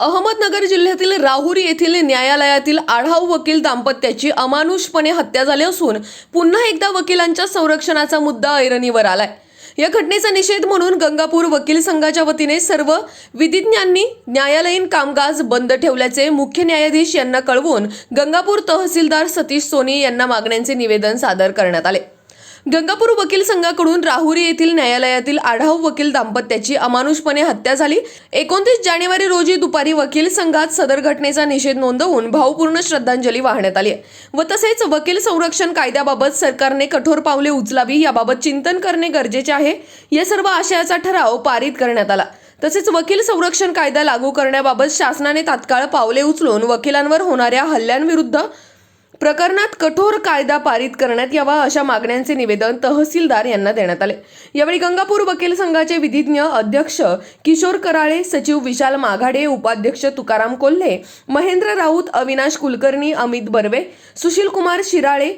अहमदनगर जिल्ह्यातील राहुरी येथील न्यायालयातील आढाव वकील दाम्पत्याची अमानुषपणे हत्या झाली असून पुन्हा एकदा वकिलांच्या संरक्षणाचा मुद्दा ऐरणीवर आलाय. या घटनेचा निषेध म्हणून गंगापूर वकील संघाच्या वतीने सर्व विधिज्ञांनी न्यायालयीन कामकाज बंद ठेवल्याचे मुख्य न्यायाधीश यांना कळवून गंगापूर तहसीलदार सतीश सोनी यांना मागण्यांचे निवेदन सादर करण्यात आले. गंगापूर वकील संघाकडून राहुरी येथील न्यायालयातील आढाव वकील दाम्पत्याची अमानुषपणे हत्या झाली. एकोणतीस जानेवारी रोजी दुपारी वकील संघात सदर घटनेचा निषेध नोंदवून भावपूर्ण श्रद्धांजली वाहण्यात आली व तसेच वकील संरक्षण कायद्याबाबत सरकारने कठोर पावले उचलावी याबाबत चिंतन करणे गरजेचे आहे. या सर्व आशयाचा ठराव पारित करण्यात आला. तसेच वकील संरक्षण कायदा लागू करण्याबाबत शासनाने तात्काळ पावले उचलून वकिलांवर होणाऱ्या हल्ल्यांविरुद्ध प्रकरणात कठोर कायदा पारित करण्यात यावा अशा मागण्यांचे निवेदन तहसीलदार यांना देण्यात आले. यावेळी गंगापूर वकील संघाचे विधिज्ञ अध्यक्ष किशोर कराळे सचिव विशाल माघाडे उपाध्यक्ष तुकाराम कोल्हे महेंद्र राऊत अविनाश कुलकर्णी अमित बर्वे सुशील कुमार शिराळे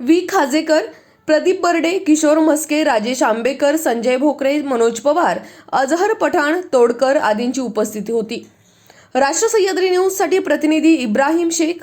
व्ही. खाजेकर प्रदीप बर्डे किशोर म्हस्के राजेश आंबेकर संजय भोकरे मनोज पवार अजहर पठाण तोडकर आदींची उपस्थिती होती. राष्ट्र सह्याद्री न्यूजसाठी प्रतिनिधी इब्राहिम शेख